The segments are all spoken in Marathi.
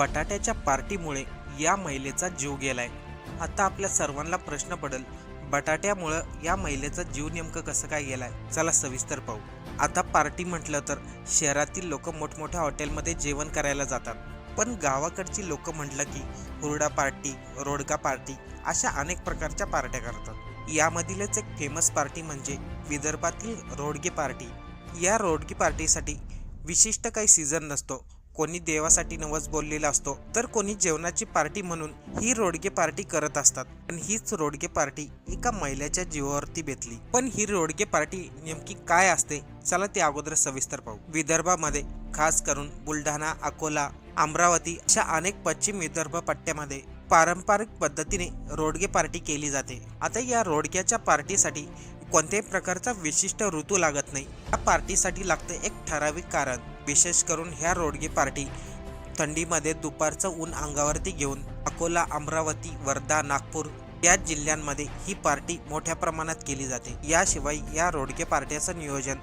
बटाट्याच्या पार्टीमुळे या महिलेचा जीव गेलाय. आता आपल्या सर्वांना प्रश्न पडेल बटाट्यामुळं या महिलेचा जीव नेमकं कसं काय गेलाय? चला सविस्तर पाहू. आता पार्टी म्हटलं तर शहरातील लोक मोठमोठ्या हॉटेलमध्ये जेवण करायला जातात. पण गावाकडची लोक म्हटलं की हुरडा पार्टी रोडका पार्टी अशा अनेक प्रकारच्या पार्ट्या करतात. यामधीलच एक फेमस पार्टी म्हणजे विदर्भातील रोडगे पार्टी. या रोडगी पार्टीसाठी विशिष्ट काही सीझन नसतो कोणी देवासाठी नवस बोललेला असतो तर कोणी जेवणाची पार्टी म्हणून ही रोडगे पार्टी करत असतात. पण हीच रोडगे पार्टी एका महिलेच्या जीवावरती बेतली. पण ही रोडगे पार्टी नेमकी काय असते? चला ते अगोदर सविस्तर पाहू. विदर्भामध्ये खास करून बुलढाणा अकोला अमरावती अशा अनेक पश्चिम विदर्भ पट्ट्यामध्ये पारंपरिक पद्धतीने रोडगे पार्टी केली जाते. आता या रोडग्याच्या पार्टीसाठी कोणत्याही प्रकारचा विशिष्ट ऋतू लागत नाही. या पार्टीसाठी लागतं एक ठराविक कारण. विशेष करून ह्या रोडगे पार्टी थंडीमध्ये दुपारचं ऊन अंगावरती घेऊन अकोला अमरावती वर्धा नागपूर या जिल्ह्यांमध्ये ही पार्टी मोठ्या प्रमाणात केली जाते. याशिवाय या रोडगे पार्ट्याचं नियोजन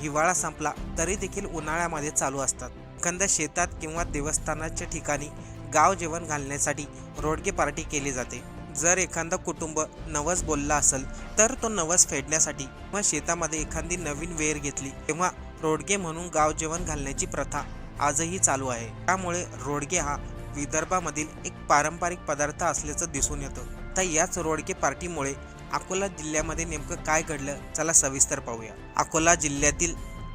हिवाळा संपला तरी देखील उन्हाळ्यामध्ये चालू असतात. कंद शेतात किंवा देवस्थानाच्या ठिकाणी गाव जेवण घालण्यासाठी रोडगे पार्टी केली जाते. जर एखादा कुटुंब नवस बोलला असेल तर तो नवस फेडण्यासाठी किंवा शेतामध्ये एखादी नवीन वेर घेतली तेव्हा रोडगे म्हणून गाव जेवण घालण्याची प्रथा आजही चालू आहे. त्यामुळे रोडगे हा विदर्भामधील एक पारंपरिक पदार्थ असल्याचं दिसून येतं. तर याच रोडगे पार्टीमुळे अकोला जिल्ह्यामध्ये नेमकं काय घडलं चला सविस्तर पाहूया. अकोला जिल्ह्यातील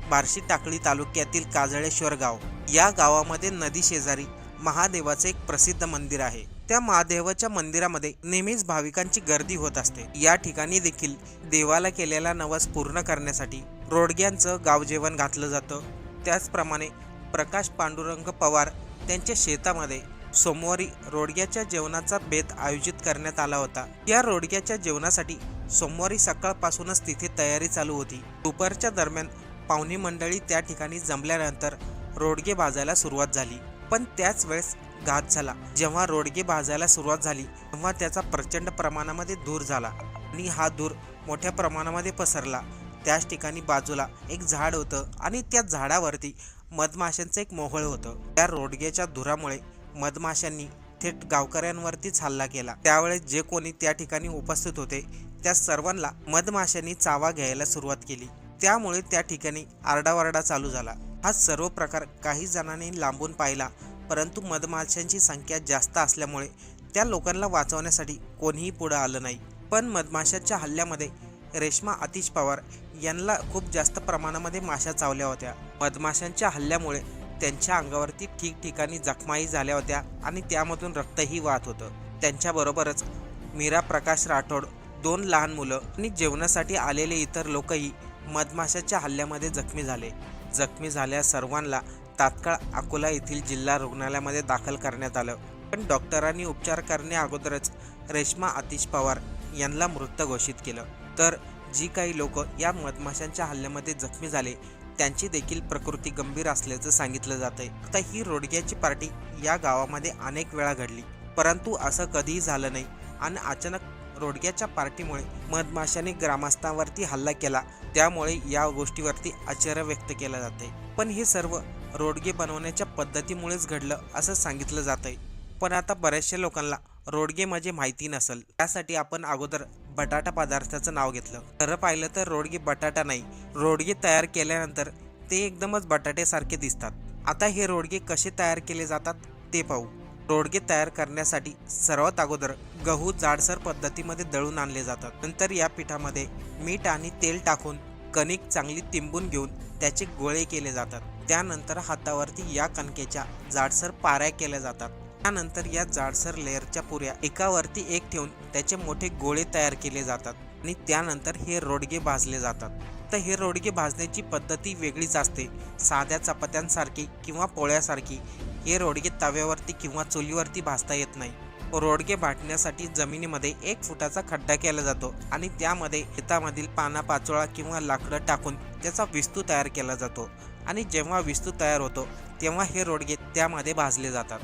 बार्शी टाकळी तालुक्यातील काजळेश्वर गाव. या गावामध्ये नदी शेजारी महादेवाचे एक प्रसिद्ध मंदिर आहे. त्या महादेवाच्या मंदिरामध्ये नेहमीच भाविकांची गर्दी होत असते. या ठिकाणी देखील देवाला केलेला नवस पूर्ण करण्यासाठी रोडग्यांचं गावजेवण घातलं जातं. त्याचप्रमाणे प्रकाश पांडुरंग पवार त्यांच्या शेतामध्ये सोमवारी रोडग्याच्या जेवणाचा बेत आयोजित करण्यात आला होता. या रोडग्याच्या जेवणासाठी सोमवारी सकाळपासूनच तिथे तयारी चालू होती. दुपारच्या दरम्यान पाहुणी मंडळी त्या ठिकाणी जमल्यानंतर रोडगे भाजायला सुरुवात झाली. पण त्याच वेळेस घात झाला. जेव्हा रोडगे भाजायला सुरुवात झाली तेव्हा त्याचा प्रचंड प्रमाणामध्ये धूर झाला आणि हा धूर मोठ्या प्रमाणामध्ये पसरला. त्याच ठिकाणी बाजूला एक झाड होतं आणि त्या झाडावरती मधमाशांचं एक मोहळ होतं. त्या रोडग्याच्या धुरामुळे मधमाशांनी थेट गावकऱ्यांवरतीच हल्ला केला. त्यावेळेस जे कोणी त्या ठिकाणी उपस्थित होते त्या सर्वांना मधमाशांनी चावा घ्यायला सुरुवात केली. त्यामुळे त्या ठिकाणी आरडावरडा चालू झाला. हा सर्व प्रकार काही जणांनी लांबून पाहिला परंतु मधमाशांची संख्या जास्त असल्यामुळे त्या लोकांना वाचवण्यासाठी कोणीही पुढं आलं नाही. पण मधमाशाच्या हल्ल्यामध्ये रेश्मा आतिश पवार यांना खूप जास्त प्रमाणामध्ये माशा चावल्या होत्या. मधमाशांच्या हल्ल्यामुळे त्यांच्या अंगावरती ठिकठिकाणी जखमाही झाल्या होत्या आणि त्यामधून रक्तही वाहत होतं. त्यांच्याबरोबरच मीरा प्रकाश राठोड दोन लहान मुलं आणि जेवणासाठी आलेले इतर लोकही मधमाशाच्या हल्ल्यामध्ये जखमी झाले. जखमी झाल्या सर्वांना तात्काळ अकोला येथील जिल्हा रुग्णालयामध्ये दाखल करण्यात आलं. पण डॉक्टरांनी उपचार करण्या अगोदरच रेश्मा आतिश पवार यांना मृत घोषित केलं. तर जी काही लोक या मधमाशांच्या हल्ल्यामध्ये जखमी झाले त्यांची देखील प्रकृती गंभीर असल्याचं सांगितलं जातंय. आता ही रोडग्याची पार्टी या गावामध्ये अनेक वेळा घडली. परंतु असं कधीही झालं नाही आणि अचानक रोडग्याच्या पार्टीमुळे मधमाशाने ग्रामस्थांवरती हल्ला केला. त्यामुळे या गोष्टीवरती आश्चर्य व्यक्त केलं जाते पण हे सर्व रोडगे बनवण्याच्या पद्धतीमुळेच घडलं असं सांगितलं जातंय. पण आता बऱ्याचशा लोकांना रोडगे म्हणजे माहिती नसेल. त्यासाठी आपण अगोदर बटाटा पदार्थाचं नाव घेतलं. खरं पाहिलं तर रोडगे बटाटा नाही. रोडगे तयार केल्यानंतर ते एकदमच बटाट्यासारखे दिसतात. आता हे रोडगे कसे तयार केले जातात ते पाहू. रोडगे तयार करण्यासाठी सर्वात अगोदर गहू जाडसर पद्धतीमध्ये दळून आणले जातात. नंतर या पिठामध्ये मीठ आणि तेल टाकून कणिक चांगली तिंबून घेऊन त्याचे गोळे केले जातात. त्यानंतर हातावरती या कणकेच्या जाडसर पाऱ्या केल्या जातात. त्यानंतर या जाडसर लेअरच्या पुऱ्या एकावरती एक ठेवून त्याचे मोठे गोळे तयार केले जातात आणि त्यानंतर हे रोडगे भाजले जातात. तर हे रोडगे भाजण्याची पद्धती वेगळीच असते. साध्या चपात्यांसारखी किंवा पोळ्यासारखी हे रोडगे तव्यावरती किंवा चुलीवरती भाजता येत नाही. रोडगे भाटण्यासाठी जमिनीमध्ये एक फुटाचा खड्डा केला जातो आणि त्यामध्ये शेतामधील पाना पाचोळा किंवा लाकडं टाकून त्याचा विस्तू तयार केला जातो. आणि जेव्हा विस्तू तयार होतो तेव्हा हे रोडगे त्यामध्ये भाजले जातात.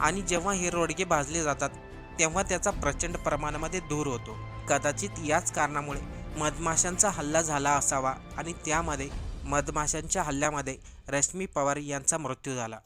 आणि जेव्हा हे रोडगे भाजले जातात तेव्हा त्याचा प्रचंड प्रमाणामध्ये धूर होतो. कदाचित याच कारणामुळे मधमाशांचा हल्ला झाला असावा आणि त्यामध्ये मधमाशांच्या हल्ल्यामध्ये रश्मी पवार यांचा मृत्यू झाला.